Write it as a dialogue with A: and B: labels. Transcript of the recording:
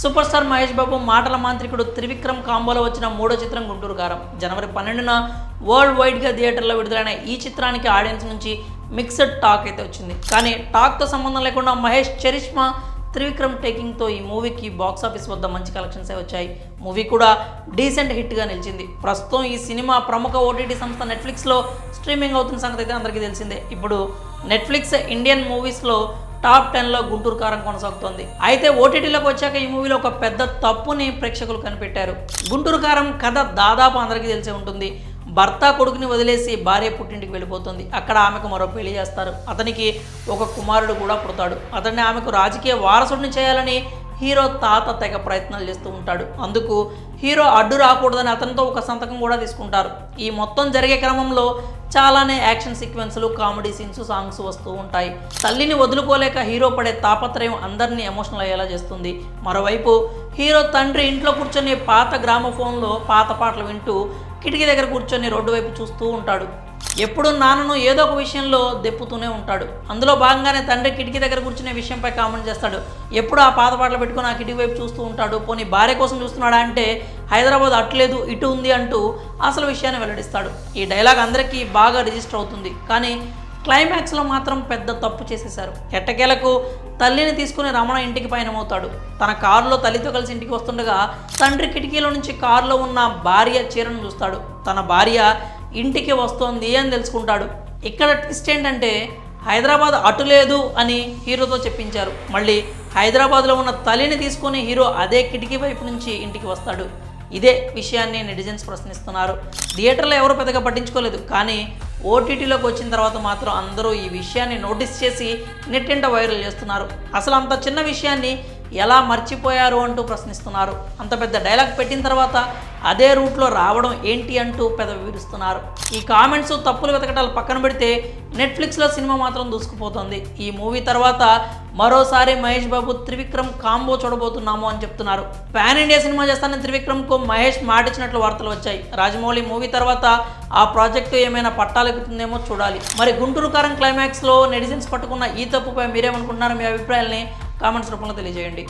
A: Super star Mahesh Babu మాటల మాంత్రికుడు త్రివిక్రమ్ కాంబోలో వచ్చిన మూడో చిత్రం గుంటూరు గారం. జనవరి పన్నెండున వరల్డ్ వైడ్గా థియేటర్లో విడుదలైన ఈ చిత్రానికి ఆడియన్స్ నుంచి మిక్స్డ్ టాక్ అయితే వచ్చింది. కానీ టాక్తో సంబంధం లేకుండా మహేష్ చరిష్మా త్రివిక్రమ్ టేకింగ్తో ఈ మూవీకి బాక్స్ ఆఫీస్ వద్ద మంచి కలెక్షన్స్ వచ్చాయి. మూవీ కూడా డీసెంట్ హిట్గా నిలిచింది. ప్రస్తుతం ఈ సినిమా ప్రముఖ ఓటీటీ సంస్థ నెట్ఫ్లిక్స్లో స్ట్రీమింగ్ అవుతున్న సంగతి అయితే అందరికీ తెలిసిందే. ఇప్పుడు నెట్ఫ్లిక్స్ ఇండియన్ మూవీస్లో టాప్ టెన్లో గుంటూరు కారం కొనసాగుతోంది. అయితే ఓటీటీలోకి వచ్చాక ఈ మూవీలో ఒక పెద్ద తప్పుని ప్రేక్షకులు కనిపెట్టారు. గుంటూరు కారం కథ దాదాపు అందరికీ తెలిసే ఉంటుంది. భర్త కొడుకుని వదిలేసి భార్య పుట్టింటికి వెళ్ళిపోతుంది. అక్కడ ఆమెకు మరో పెళ్ళి చేస్తారు. అతనికి ఒక కుమారుడు కూడా పుడతాడు. అతన్ని ఆమెకు రాజకీయ వారసుడిని చేయాలని హీరో తాత తెగ ప్రయత్నాలు చేస్తూ ఉంటాడు. అందుకు హీరో అడ్డు రాకూడదని అతనితో ఒక సంతకం కూడా తీసుకుంటారు. ఈ మొత్తం జరిగే క్రమంలో చాలానే యాక్షన్ సీక్వెన్స్లు కామెడీ సీన్స్ సాంగ్స్ వస్తూ ఉంటాయి. తల్లిని వదులుకోలేక హీరో పడే తాపత్రయం అందరినీ ఎమోషనల్ అయ్యేలా చేస్తుంది. మరోవైపు హీరో తండ్రి ఇంట్లో కూర్చొని పాత గ్రామఫోన్లో పాత పాటలు వింటూ కిటికీ దగ్గర కూర్చొని రోడ్డు వైపు చూస్తూ ఉంటాడు. ఎప్పుడు నాన్నను ఏదో ఒక విషయంలో దెప్పుతూనే ఉంటాడు. అందులో భాగంగానే తండ్రి కిటికీ దగ్గర కూర్చునే విషయంపై కామెంట్ చేస్తాడు. ఎప్పుడు ఆ పాత పాటలు పెట్టుకుని ఆ కిటికీ వైపు చూస్తూ ఉంటాడు. పోనీ భార్య కోసం చూస్తున్నాడా అంటే హైదరాబాద్ అట్లేదు ఇటు ఉంది అంటూ అసలు విషయాన్ని వెల్లడిస్తాడు. ఈ డైలాగ్ అందరికీ బాగా రిజిస్టర్ అవుతుంది. కానీ క్లైమాక్స్లో మాత్రం పెద్ద తప్పు చేసేశారు. ఎట్టకేలకు తల్లిని తీసుకుని రమణ ఇంటికి పయనమవుతాడు. తన కారులో తల్లితో కలిసి ఇంటికి వస్తుండగా తండ్రి కిటికీలో నుంచి కారులో ఉన్న భార్య చీరను చూస్తాడు. తన భార్య ఇంటికి వస్తోంది అని తెలుసుకుంటాడు. ఇక్కడ ట్విస్ట్ ఏంటంటే హైదరాబాద్ అటు లేదు అని హీరోతో చెప్పించారు. మళ్ళీ హైదరాబాద్లో ఉన్న తల్లిని తీసుకొని హీరో అదే కిటికీ వైపు నుంచి ఇంటికి వస్తాడు. ఇదే విషయాన్ని నెటిజన్స్ ప్రశ్నిస్తున్నారు. థియేటర్లో ఎవరు పెద్దగా పట్టించుకోలేదు. కానీ ఓటీటీలోకి వచ్చిన తర్వాత మాత్రం అందరూ ఈ విషయాన్ని నోటీస్ చేసి నెట్టింట వైరల్ చేస్తున్నారు. అసలు అంత చిన్న విషయాన్ని ఎలా మర్చిపోయారు అంటూ ప్రశ్నిస్తున్నారు. అంత పెద్ద డైలాగ్ పెట్టిన తర్వాత అదే రూట్లో రావడం ఏంటి అంటూ పెద్ద వివరిస్తున్నారు. ఈ కామెంట్స్ తప్పులు వెతకటాలు పక్కన పెడితే నెట్ఫ్లిక్స్లో సినిమా మాత్రం దూసుకుపోతుంది. ఈ మూవీ తర్వాత మరోసారి మహేష్ బాబు త్రివిక్రమ్ కాంబో చూడబోతున్నాము అని చెప్తున్నారు. పాన్ ఇండియా సినిమా చేస్తానని త్రివిక్రమ్కు మహేష్ మాటిచ్చినట్లు వార్తలు వచ్చాయి. రాజమౌళి మూవీ తర్వాత ఆ ప్రాజెక్టు ఏమైనా పట్టాలెక్కుతుందేమో చూడాలి. మరి గుంటూరు కారం క్లైమాక్స్లో నెటిజన్స్ పట్టుకున్న ఈ తప్పుపై మీరేమనుకుంటున్నారు మీ అభిప్రాయాల్ని కామెంట్స్ రూపంలో తెలియజేయండి.